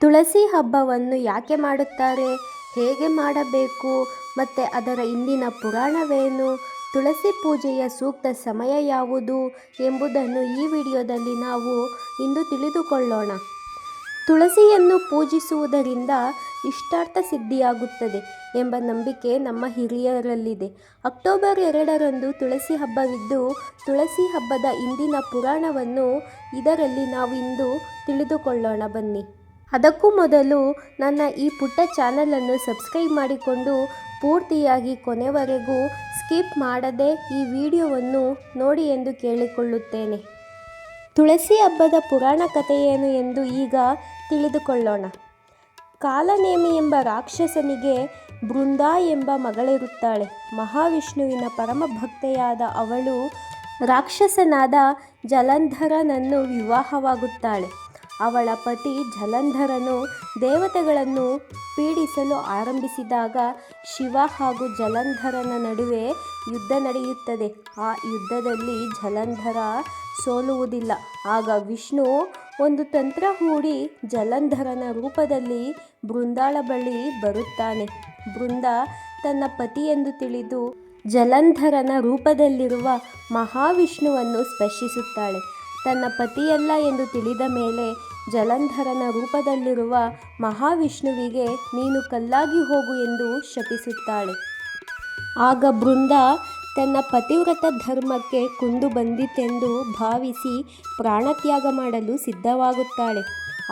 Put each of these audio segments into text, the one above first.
ತುಳಸಿ ಹಬ್ಬವನ್ನು ಯಾಕೆ ಮಾಡುತ್ತಾರೆ? ಹೇಗೆ ಮಾಡಬೇಕು? ಮತ್ತು ಅದರ ಹಿಂದಿನ ಪುರಾಣವೇನು? ತುಳಸಿ ಪೂಜೆಯ ಸೂಕ್ತ ಸಮಯ ಯಾವುದು ಎಂಬುದನ್ನು ಈ ವಿಡಿಯೋದಲ್ಲಿ ನಾವು ಇಂದು ತಿಳಿದುಕೊಳ್ಳೋಣ. ತುಳಸಿಯನ್ನು ಪೂಜಿಸುವುದರಿಂದ ಇಷ್ಟಾರ್ಥ ಸಿದ್ಧಿಯಾಗುತ್ತದೆ ಎಂಬ ನಂಬಿಕೆ ನಮ್ಮ ಹಿರಿಯರಲ್ಲಿದೆ. ಅಕ್ಟೋಬರ್ ಎರಡರಂದು ತುಳಸಿ ಹಬ್ಬವಿದ್ದು, ತುಳಸಿ ಹಬ್ಬದ ಇಂದಿನ ಪುರಾಣವನ್ನು ಇದರಲ್ಲಿ ನಾವಿಂದು ತಿಳಿದುಕೊಳ್ಳೋಣ. ಬನ್ನಿ. ಅದಕ್ಕೂ ಮೊದಲು ನನ್ನ ಈ ಪುಟ್ಟ ಚಾನಲನ್ನು ಸಬ್ಸ್ಕ್ರೈಬ್ ಮಾಡಿಕೊಂಡು ಪೂರ್ತಿಯಾಗಿ ಕೊನೆವರೆಗೂ ಸ್ಕಿಪ್ ಮಾಡದೆ ಈ ವಿಡಿಯೋವನ್ನು ನೋಡಿ ಎಂದು ಕೇಳಿಕೊಳ್ಳುತ್ತೇನೆ. ತುಳಸಿ ಹಬ್ಬದ ಪುರಾಣ ಕಥೆಯೇನು ಎಂದು ಈಗ ತಿಳಿದುಕೊಳ್ಳೋಣ. ಕಾಲನೇಮಿ ಎಂಬ ರಾಕ್ಷಸನಿಗೆ ಬೃಂದಾ ಎಂಬ ಮಗಳಿರುತ್ತಾಳೆ. ಮಹಾವಿಷ್ಣುವಿನ ಪರಮ ಭಕ್ತೆಯಾದ ಅವಳು ರಾಕ್ಷಸನಾದ ಜಲಂಧರನನ್ನು ವಿವಾಹವಾಗುತ್ತಾಳೆ. ಅವಳ ಪತಿ ಜಲಂಧರನು ದೇವತೆಗಳನ್ನು ಪೀಡಿಸಲು ಆರಂಭಿಸಿದಾಗ ಶಿವ ಹಾಗೂ ಜಲಂಧರನ ನಡುವೆ ಯುದ್ಧ ನಡೆಯುತ್ತದೆ. ಆ ಯುದ್ಧದಲ್ಲಿ ಜಲಂಧರ ಸೋಲುವುದಿಲ್ಲ. ಆಗ ವಿಷ್ಣು ಒಂದು ತಂತ್ರ ಹೂಡಿ ಜಲಂಧರನ ರೂಪದಲ್ಲಿ ಬೃಂದಾಳ ಬಳಿ ಬರುತ್ತಾನೆ. ಬೃಂದ ತನ್ನ ಪತಿ ಎಂದು ತಿಳಿದು ಜಲಂಧರನ ರೂಪದಲ್ಲಿರುವ ಮಹಾವಿಷ್ಣುವನ್ನು ಸ್ಪರ್ಶಿಸುತ್ತಾಳೆ. ತನ್ನ ಪತಿಯಲ್ಲ ಎಂದು ತಿಳಿದ ಮೇಲೆ ಜಲಂಧರನ ರೂಪದಲ್ಲಿರುವ ಮಹಾವಿಷ್ಣುವಿಗೆ ನೀನು ಕಲ್ಲಾಗಿ ಹೋಗು ಎಂದು ಶಪಿಸುತ್ತಾಳೆ. ಆಗ ಬೃಂದ ತನ್ನ ಪತಿವ್ರತ ಧರ್ಮಕ್ಕೆ ಕುಂದು ಬಂದಿತೆಂದು ಭಾವಿಸಿ ಪ್ರಾಣತ್ಯಾಗ ಮಾಡಲು ಸಿದ್ಧವಾಗುತ್ತಾಳೆ.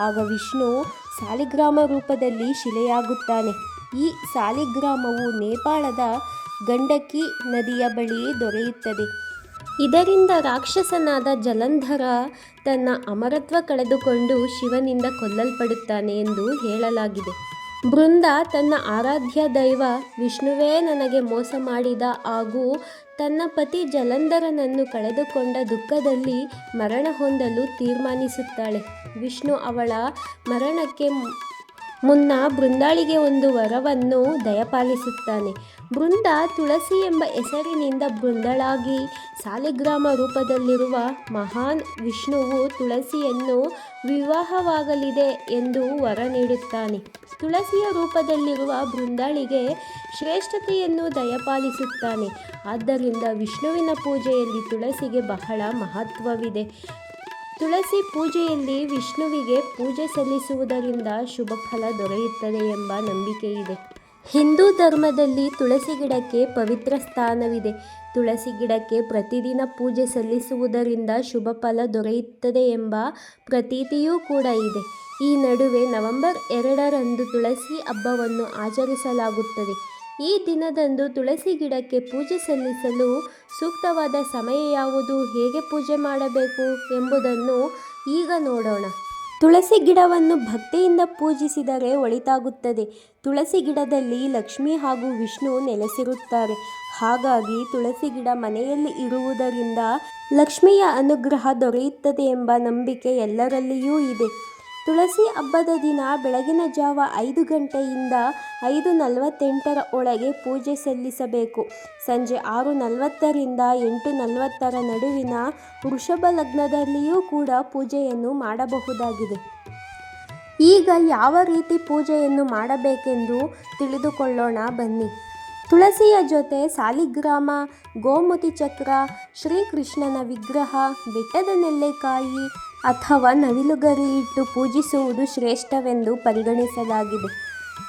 ಆಗ ವಿಷ್ಣು ಸಾಲಿಗ್ರಾಮ ರೂಪದಲ್ಲಿ ಶಿಲೆಯಾಗುತ್ತಾನೆ. ಈ ಸಾಲಿಗ್ರಾಮವು ನೇಪಾಳದ ಗಂಡಕಿ ನದಿಯ ಬಳಿ ದೊರೆಯುತ್ತದೆ. ಇದರಿಂದ ರಾಕ್ಷಸನಾದ ಜಲಂಧರ ತನ್ನ ಅಮರತ್ವ ಕಳೆದುಕೊಂಡು ಶಿವನಿಂದ ಕೊಲ್ಲಲ್ಪಡುತ್ತಾನೆ ಎಂದು ಹೇಳಲಾಗಿದೆ. ಬೃಂದ ತನ್ನ ಆರಾಧ್ಯ ದೈವ ವಿಷ್ಣುವೇ ನನಗೆ ಮೋಸ ಮಾಡಿದ ಹಾಗೂ ತನ್ನ ಪತಿ ಜಲಂಧರನನ್ನು ಕಳೆದುಕೊಂಡ ದುಃಖದಲ್ಲಿ ಮರಣ ಹೊಂದಲು ತೀರ್ಮಾನಿಸುತ್ತಾಳೆ. ವಿಷ್ಣು ಅವಳ ಮರಣಕ್ಕೆ ಮುನ್ನ ಬೃಂದಾಳಿಗೆ ಒಂದು ವರವನ್ನು ದಯಪಾಲಿಸುತ್ತಾನೆ. ಬೃಂದ ತುಳಸಿ ಎಂಬ ಹೆಸರಿನಿಂದ ಬೃಂದಳಾಗಿ ಸಾಲಿಗ್ರಾಮ ರೂಪದಲ್ಲಿರುವ ಮಹಾನ್ ವಿಷ್ಣುವು ತುಳಸಿಯನ್ನು ವಿವಾಹವಾಗಲಿದೆ ಎಂದು ವರ ನೀಡುತ್ತಾನೆ. ತುಳಸಿಯ ರೂಪದಲ್ಲಿರುವ ಬೃಂದಾಳಿಗೆ ಶ್ರೇಷ್ಠತೆಯನ್ನು ದಯಪಾಲಿಸುತ್ತಾನೆ. ಆದ್ದರಿಂದ ವಿಷ್ಣುವಿನ ಪೂಜೆಯಲ್ಲಿ ತುಳಸಿಗೆ ಬಹಳ ಮಹತ್ವವಿದೆ. ತುಳಸಿ ಪೂಜೆಯಲ್ಲಿ ವಿಷ್ಣುವಿಗೆ ಪೂಜೆ ಸಲ್ಲಿಸುವುದರಿಂದ ಶುಭ ಫಲ ದೊರೆಯುತ್ತದೆ ಎಂಬ ನಂಬಿಕೆ ಇದೆ. ಹಿಂದೂ ಧರ್ಮದಲ್ಲಿ ತುಳಸಿ ಗಿಡಕ್ಕೆ ಪವಿತ್ರ ಸ್ಥಾನವಿದೆ. ತುಳಸಿ ಗಿಡಕ್ಕೆ ಪ್ರತಿದಿನ ಪೂಜೆ ಸಲ್ಲಿಸುವುದರಿಂದ ಶುಭ ಫಲ ದೊರೆಯುತ್ತದೆ ಎಂಬ ಪ್ರತೀತಿಯೂ ಕೂಡ ಇದೆ. ಈ ನಡುವೆ ನವೆಂಬರ್ ಎರಡರಂದು ತುಳಸಿ ಹಬ್ಬವನ್ನು ಆಚರಿಸಲಾಗುತ್ತದೆ. ಈ ದಿನದಂದು ತುಳಸಿ ಗಿಡಕ್ಕೆ ಪೂಜೆ ಸಲ್ಲಿಸಲು ಸೂಕ್ತವಾದ ಸಮಯ ಯಾವುದು? ಹೇಗೆ ಪೂಜೆ ಮಾಡಬೇಕು ಎಂಬುದನ್ನು ಈಗ ನೋಡೋಣ. ತುಳಸಿ ಗಿಡವನ್ನು ಭಕ್ತಿಯಿಂದ ಪೂಜಿಸಿದರೆ ಒಳಿತಾಗುತ್ತದೆ. ತುಳಸಿ ಗಿಡದಲ್ಲಿ ಲಕ್ಷ್ಮಿ ಹಾಗೂ ವಿಷ್ಣು ನೆಲೆಸಿರುತ್ತಾರೆ. ಹಾಗಾಗಿ ತುಳಸಿ ಗಿಡ ಮನೆಯಲ್ಲಿ ಇರುವುದರಿಂದ ಲಕ್ಷ್ಮಿಯ ಅನುಗ್ರಹ ದೊರೆಯುತ್ತದೆ ಎಂಬ ನಂಬಿಕೆ ಎಲ್ಲರಲ್ಲಿಯೂ ಇದೆ. ತುಳಸಿ ಹಬ್ಬದ ದಿನ ಬೆಳಗಿನ ಜಾವ ಐದು ಗಂಟೆಯಿಂದ ಐದು ನಲವತ್ತೆಂಟರ ಒಳಗೆ ಪೂಜೆ ಸಲ್ಲಿಸಬೇಕು. ಸಂಜೆ ಆರು ನಲವತ್ತರಿಂದ ಎಂಟು ನಲವತ್ತರ ನಡುವಿನ ವೃಷಭ ಲಗ್ನದಲ್ಲಿಯೂ ಕೂಡ ಪೂಜೆಯನ್ನು ಮಾಡಬಹುದಾಗಿದೆ. ಈಗ ಯಾವ ರೀತಿ ಪೂಜೆಯನ್ನು ಮಾಡಬೇಕೆಂದು ತಿಳಿದುಕೊಳ್ಳೋಣ ಬನ್ನಿ. ತುಳಸಿಯ ಜೊತೆ ಸಾಲಿಗ್ರಾಮ, ಗೋಮತಿ ಚಕ್ರ, ಶ್ರೀಕೃಷ್ಣನ ವಿಗ್ರಹ, ಬೆಟ್ಟದ ನೆಲ್ಲೆಕಾಯಿ ಅಥವಾ ನವಿಲುಗರಿ ಇಟ್ಟು ಪೂಜಿಸುವುದು ಶ್ರೇಷ್ಠವೆಂದು ಪರಿಗಣಿಸಲಾಗಿದೆ.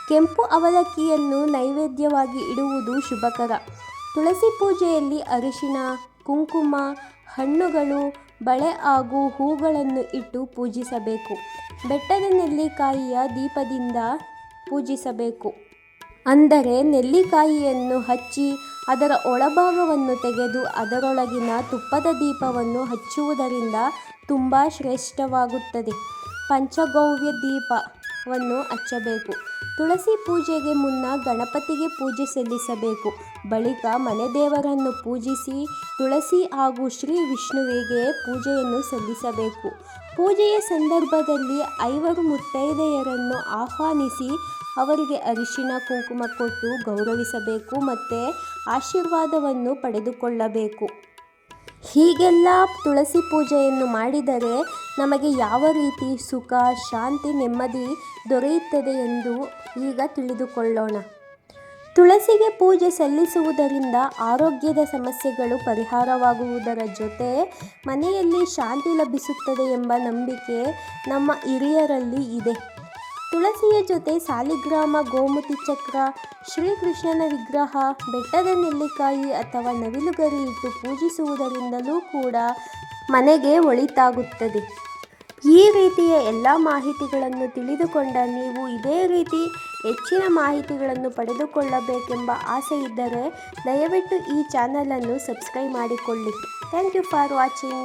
ಕೆಂಪು ಅವಲಕ್ಕಿಯನ್ನು ನೈವೇದ್ಯವಾಗಿ ಇಡುವುದು ಶುಭಕರ. ತುಳಸಿ ಪೂಜೆಯಲ್ಲಿ ಅರಿಶಿಣ, ಕುಂಕುಮ, ಹಣ್ಣುಗಳು, ಬಳೆ ಹಾಗೂ ಹೂಗಳನ್ನು ಇಟ್ಟು ಪೂಜಿಸಬೇಕು. ಬೆಟ್ಟದ ನೆಲ್ಲಿಕಾಯಿಯ ದೀಪದಿಂದ ಪೂಜಿಸಬೇಕು. ಅಂದರೆ ನೆಲ್ಲಿಕಾಯಿಯನ್ನು ಹಚ್ಚಿ ಅದರ ಒಳಭಾಗವನ್ನು ತೆಗೆದು ಅದರೊಳಗಿನ ತುಪ್ಪದ ದೀಪವನ್ನು ಹಚ್ಚುವುದರಿಂದ ತುಂಬ ಶ್ರೇಷ್ಠವಾಗುತ್ತದೆ. ಪಂಚಗವ್ಯ ದೀಪವನ್ನು ಹಚ್ಚಬೇಕು. ತುಳಸಿ ಪೂಜೆಗೆ ಮುನ್ನ ಗಣಪತಿಗೆ ಪೂಜೆ ಸಲ್ಲಿಸಬೇಕು. ಬಳಿಕ ಮನೆ ದೇವರನ್ನು ಪೂಜಿಸಿ ತುಳಸಿ ಹಾಗೂ ಶ್ರೀ ವಿಷ್ಣುವಿಗೆ ಪೂಜೆಯನ್ನು ಸಲ್ಲಿಸಬೇಕು. ಪೂಜೆಯ ಸಂದರ್ಭದಲ್ಲಿ ಐವರು ಮುತ್ತೈದೆಯರನ್ನು ಆಹ್ವಾನಿಸಿ ಅವರಿಗೆ ಅರಿಶಿನ ಕುಂಕುಮ ಕೊಟ್ಟು ಗೌರವಿಸಬೇಕು ಮತ್ತು ಆಶೀರ್ವಾದವನ್ನು ಪಡೆದುಕೊಳ್ಳಬೇಕು. ಹೀಗೆಲ್ಲ ತುಳಸಿ ಪೂಜೆಯನ್ನು ಮಾಡಿದರೆ ನಮಗೆ ಯಾವ ರೀತಿ ಸುಖ, ಶಾಂತಿ, ನೆಮ್ಮದಿ ದೊರೆಯುತ್ತದೆ ಎಂದು ಈಗ ತಿಳಿದುಕೊಳ್ಳೋಣ. ತುಳಸಿಗೆ ಪೂಜೆ ಸಲ್ಲಿಸುವುದರಿಂದ ಆರೋಗ್ಯದ ಸಮಸ್ಯೆಗಳು ಪರಿಹಾರವಾಗುವುದರ ಜೊತೆ ಮನೆಯಲ್ಲಿ ಶಾಂತಿ ಲಭಿಸುತ್ತದೆ ಎಂಬ ನಂಬಿಕೆ ನಮ್ಮ ಹಿರಿಯರಲ್ಲಿ ಇದೆ. ತುಳಸಿಯ ಜೊತೆ ಸಾಲಿಗ್ರಾಮ, ಗೋಮತಿ ಚಕ್ರ, ಶ್ರೀಕೃಷ್ಣನ ವಿಗ್ರಹ, ಬೆಟ್ಟದ ನೆಲ್ಲಿಕಾಯಿ ಅಥವಾ ನವಿಲುಗರಿ ಇಟ್ಟು ಪೂಜಿಸುವುದರಿಂದಲೂ ಕೂಡ ಮನೆಗೆ ಒಳಿತಾಗುತ್ತದೆ. ಈ ರೀತಿಯ ಎಲ್ಲ ಮಾಹಿತಿಗಳನ್ನು ತಿಳಿದುಕೊಂಡ ನೀವು ಇದೇ ರೀತಿ ಹೆಚ್ಚಿನ ಮಾಹಿತಿಗಳನ್ನು ಪಡೆದುಕೊಳ್ಳಬೇಕೆಂಬ ಆಸೆ ಇದ್ದರೆ ದಯವಿಟ್ಟು ಈ ಚಾನಲನ್ನು ಸಬ್ಸ್ಕ್ರೈಬ್ ಮಾಡಿಕೊಳ್ಳಿ. Thank you for watching.